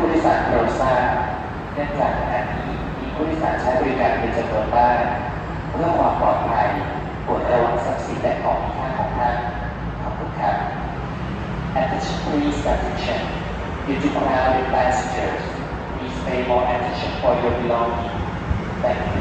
ผู้โดยสารโปรดทราบเนื่องจากขณะนี้มีผู้โดยสารใช้บริการเป็นจำนวนมากเพื่อความปลอดภัยโปรดระวังทรัพย์สินและของมีค่าของท่านขอบคุณครับ Attention please attention due to crowded passengers please pay more attention for your belongings thank you